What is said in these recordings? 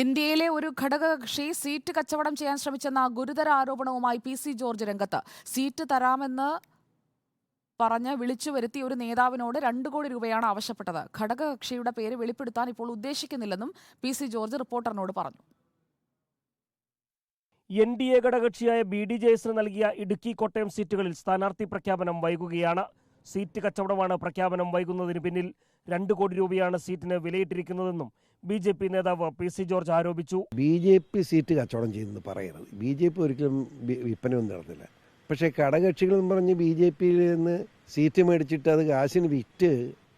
എയിലെ ഒരു ഘടകകക്ഷി സീറ്റ് കച്ചവടം ചെയ്യാൻ ശ്രമിച്ചെന്ന ഗുരുതര ആരോപണവുമായി പി സി ജോർജ് രംഗത്ത്. സീറ്റ് തരാമെന്ന് പറഞ്ഞ് വിളിച്ചു വരുത്തി ഒരു നേതാവിനോട് രണ്ട് കോടി രൂപയാണ് ആവശ്യപ്പെട്ടത്. ഘടകകക്ഷിയുടെ പേര് വെളിപ്പെടുത്താൻ ഇപ്പോൾ ഉദ്ദേശിക്കുന്നില്ലെന്നും പി സി ജോർജ് റിപ്പോർട്ടറിനോട് പറഞ്ഞു. എൻ ഡി എ ഘടകകക്ഷിയായ ബി ഡി ജെ എസിന് നൽകിയ ഇടുക്കി കോട്ടയം സീറ്റുകളിൽ സ്ഥാനാർത്ഥി പ്രഖ്യാപനം വൈകുകയാണ്. സീറ്റ് കച്ചവടമാണ് പ്രഖ്യാപനം വൈകുന്നതിന് പിന്നിൽ. രണ്ട് കോടി രൂപയാണ് സീറ്റിന് വിലയിട്ടിരിക്കുന്നതെന്നും ബി ജെ പി നേതാവ് പി സി ജോർജ് ആരോപിച്ചു. ബി ജെ പി സീറ്റ് കച്ചവടം ചെയ്യുന്നത് പറയരുത്. ബി ജെ പി ഒരിക്കലും വിൽപ്പനയൊന്നും നടന്നില്ല പക്ഷേ എന്ന് പറഞ്ഞ് ബി ജെ പിയിൽ നിന്ന് സീറ്റ് മേടിച്ചിട്ട് അത് കാശിന് വിറ്റ്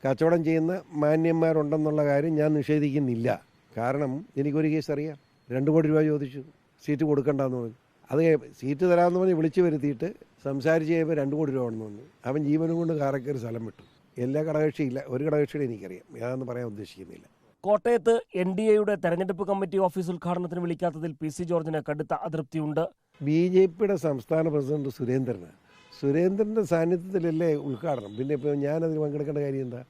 കച്ചവടം ചെയ്യുന്ന മാന്യന്മാരുണ്ടെന്നുള്ള കാര്യം ഞാൻ നിഷേധിക്കുന്നില്ല. കാരണം എനിക്കൊരു കേസ് അറിയാം. രണ്ട് കോടി രൂപ ചോദിച്ചു. സീറ്റ് കൊടുക്കണ്ടെന്ന് പറഞ്ഞു. അത് സീറ്റ് തരാമെന്ന് പറഞ്ഞ് വിളിച്ചു വരുത്തിയിട്ട് സംസാരിച്ച് കഴിയുമ്പോൾ രണ്ടു കോടി രൂപ വന്നു. അവൻ ജീവനും കൊണ്ട് കാറൊക്കെ സ്ഥലം വിട്ടു. എല്ലാ ഘടകകക്ഷിയില്ല ഒരു ഘടകകക്ഷിയുടെ എനിക്കറിയാം. ഞാനൊന്നും പറയാൻ ഉദ്ദേശിക്കുന്നില്ല. കോട്ടയത്ത് എൻ ഡി എയുടെ തെരഞ്ഞെടുപ്പ് കമ്മിറ്റി ഓഫീസ് ഉദ്ഘാടനത്തിന് വിളിക്കാത്തതിൽ പി സി ജോർജിന് കടുത്ത അതൃപ്തിയുണ്ട്. ബി ജെ പിയുടെ സംസ്ഥാന പ്രസിഡന്റ് സുരേന്ദ്രനാണ് സുരേന്ദ്രന്റെ സാന്നിധ്യത്തിലല്ലേ ഉദ്ഘാടനം? പിന്നെ ഇപ്പോൾ ഞാനതിന് പങ്കെടുക്കേണ്ട കാര്യം എന്താ?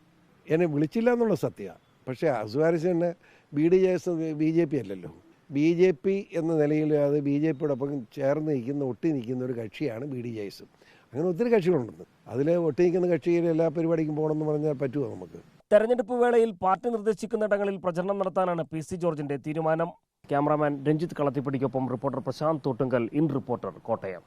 എന്നെ വിളിച്ചില്ല എന്നുള്ള സത്യമാണ്. പക്ഷേ അസുവാരസ് തന്നെ B D J S B J P അല്ലല്ലോ. ബി ജെ പി എന്ന നിലയിൽ അത് ബി ജെ പിയോടൊപ്പം ചേർന്ന് നിൽക്കുന്ന ഒട്ടി നിൽക്കുന്ന ഒരു കക്ഷിയാണ് ബി ഡി ജെ എസ് അങ്ങനെ ഒത്തിരി കക്ഷികളുണ്ടെന്ന് അതിൽ ഒട്ടി നിൽക്കുന്ന കക്ഷിയിൽ എല്ലാ പരിപാടിക്കും പോകണമെന്ന് പറഞ്ഞാൽ പറ്റുമോ നമുക്ക്? തെരഞ്ഞെടുപ്പ് വേളയിൽ പാർട്ടി നിർദ്ദേശിക്കുന്നിടങ്ങളിൽ പ്രചരണം നടത്താനാണ് പി സി ജോർജിന്റെ തീരുമാനം. Cameraman Ranjith കളത്തിപ്പടിക്കൊപ്പം reporter Prashanth Thottungal in reporter Kottayam.